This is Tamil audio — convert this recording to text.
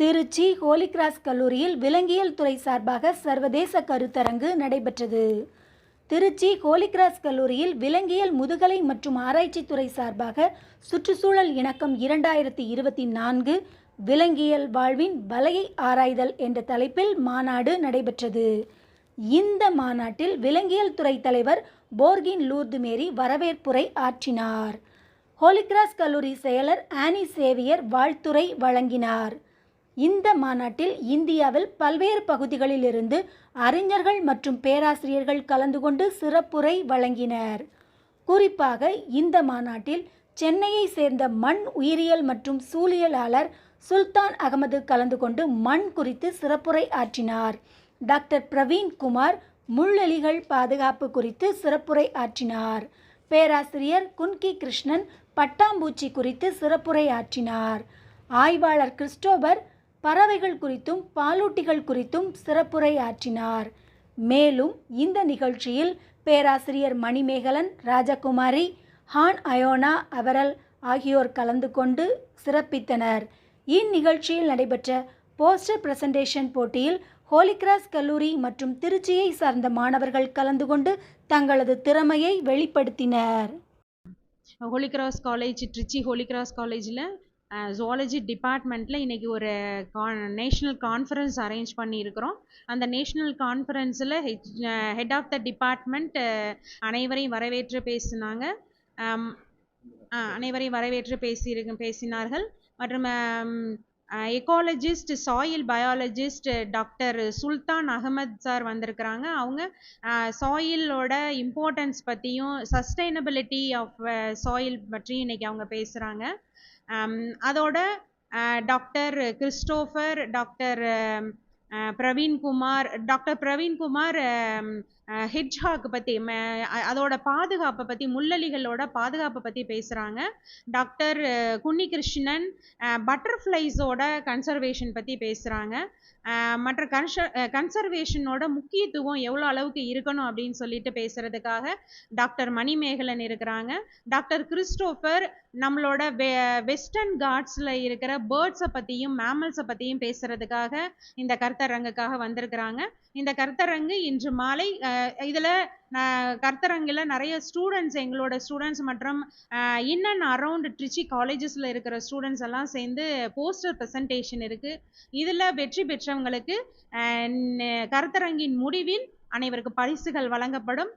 திருச்சி ஹோலிகிராஸ் கல்லூரியில் விலங்கியல் துறை சார்பாக சர்வதேச கருத்தரங்கு நடைபெற்றது. திருச்சி ஹோலிகிராஸ் கல்லூரியில் விலங்கியல் முதுகலை மற்றும் ஆராய்ச்சி துறை சார்பாக சுற்றுச்சூழல் இணக்கம் இரண்டாயிரத்தி இருபத்தி நான்கு விலங்கியல் வாழ்வின் வலையை ஆராய்தல் என்ற தலைப்பில் மாநாடு நடைபெற்றது. இந்த மாநாட்டில் விலங்கியல் துறை தலைவர் போர்கின் லூர்து மேரி வரவேற்புரை ஆற்றினார். ஹோலிகிராஸ் கல்லூரி செயலர் ஆனி சேவியர் வாழ்த்துரை வழங்கினார். இந்த மாநாட்டில் இந்தியாவில் பல்வேறு பகுதிகளிலிருந்து அறிஞர்கள் மற்றும் பேராசிரியர்கள் கலந்து கொண்டு சிறப்புரை வழங்கினர். குறிப்பாக இந்த மாநாட்டில் சென்னையை சேர்ந்த மண் உயிரியல் மற்றும் சூழியலாளர் சுல்தான் அகமது கலந்து கொண்டு மண் குறித்து சிறப்புரை ஆற்றினார். டாக்டர் பிரவீன் குமார் முள்ளெலிகள் பாதுகாப்பு குறித்து சிறப்புரை ஆற்றினார். பேராசிரியர் குன்கி கிருஷ்ணன் பட்டாம்பூச்சி குறித்து சிறப்புரை ஆற்றினார். ஆய்வாளர் கிறிஸ்டோபர் பறவைகள் குறித்தும் பாலூட்டிகள் குறித்தும் சிறப்புரை ஆற்றினார். மேலும் இந்த நிகழ்ச்சியில் பேராசிரியர் மணிமேகலன் ராஜகுமாரி ஹான் அயோனா அவரல் ஆகியோர் கலந்து கொண்டு சிறப்பித்தனர். இந்நிகழ்ச்சியில் நடைபெற்ற போஸ்டர் பிரசன்டேஷன் போட்டியில் ஹோலிகிராஸ் கல்லூரி மற்றும் திருச்சியை சார்ந்த மாணவர்கள் கலந்து கொண்டு தங்களது திறமையை வெளிப்படுத்தினர். Holy Cross college Tiruchi Holy Cross காலேஜில் ஜுவாலஜி டிபார்ட்மெண்ட்டில் இன்றைக்கி ஒரு கான் நேஷ்னல் கான்ஃபரன்ஸ் அரேஞ்ச் பண்ணியிருக்கிறோம். அந்த national கான்ஃபரன்ஸில் H head of the department அனைவரையும் வரவேற்று பேசினாங்க. அனைவரையும் வரவேற்று பேசியிரு பேசினார்கள். மற்றும் ecologist soil biologist doctor Sultan Ahmed sir வந்திருக்கிறாங்க. அவங்க சாயிலோட இம்பார்ட்டன்ஸ் பற்றியும் சஸ்டைனபிலிட்டி ஆஃப் சாயில் பற்றியும் இன்னைக்கு அவங்க பேசுகிறாங்க அதோட doctor Christopher doctor Praveenkumar doctor Praveenkumar hedgehog பற்றி அதோட பாதுகாப்பை பற்றி முள்ளலிகளோட பாதுகாப்பை பற்றி பேசுகிறாங்க டாக்டர் குன்னிகிருஷ்ணன் பட்டர்ஃப்ளைஸோட கன்சர்வேஷன் பற்றி பேசுகிறாங்க மற்ற கன்ச கன்சர்வேஷனோட முக்கியத்துவம் எவ்வளோ அளவுக்கு இருக்கணும் அப்படின்னு சொல்லிட்டு பேசுகிறதுக்காக டாக்டர் மணிமேகலன் இருக்கிறாங்க. டாக்டர் கிறிஸ்டோஃபர் நம்மளோட வெ வெஸ்டர்ன் காட்ஸில் இருக்கிற பேர்ட்ஸை பற்றியும் மேமல்ஸை பற்றியும் பேசுகிறதுக்காக இந்த கருத்தரங்குக்காக வந்திருக்கிறாங்க. இந்த கருத்தரங்கு இன்று மாலை இதில் கருத்தரங்கில் நிறைய ஸ்டூடெண்ட்ஸ் எங்களோட ஸ்டூடெண்ட்ஸ் மற்றும் இன் அண்ட் அரவுண்ட் ட்ரிச்சி காலேஜஸில் இருக்கிற ஸ்டூடெண்ட்ஸ் எல்லாம் சேர்ந்து போஸ்டர் ப்ரெசன்டேஷன் இருக்குது இதில் வெற்றி பெற்றவங்களுக்கு கருத்தரங்கின் முடிவில் அனைவருக்கு பரிசுகள் வழங்கப்படும்.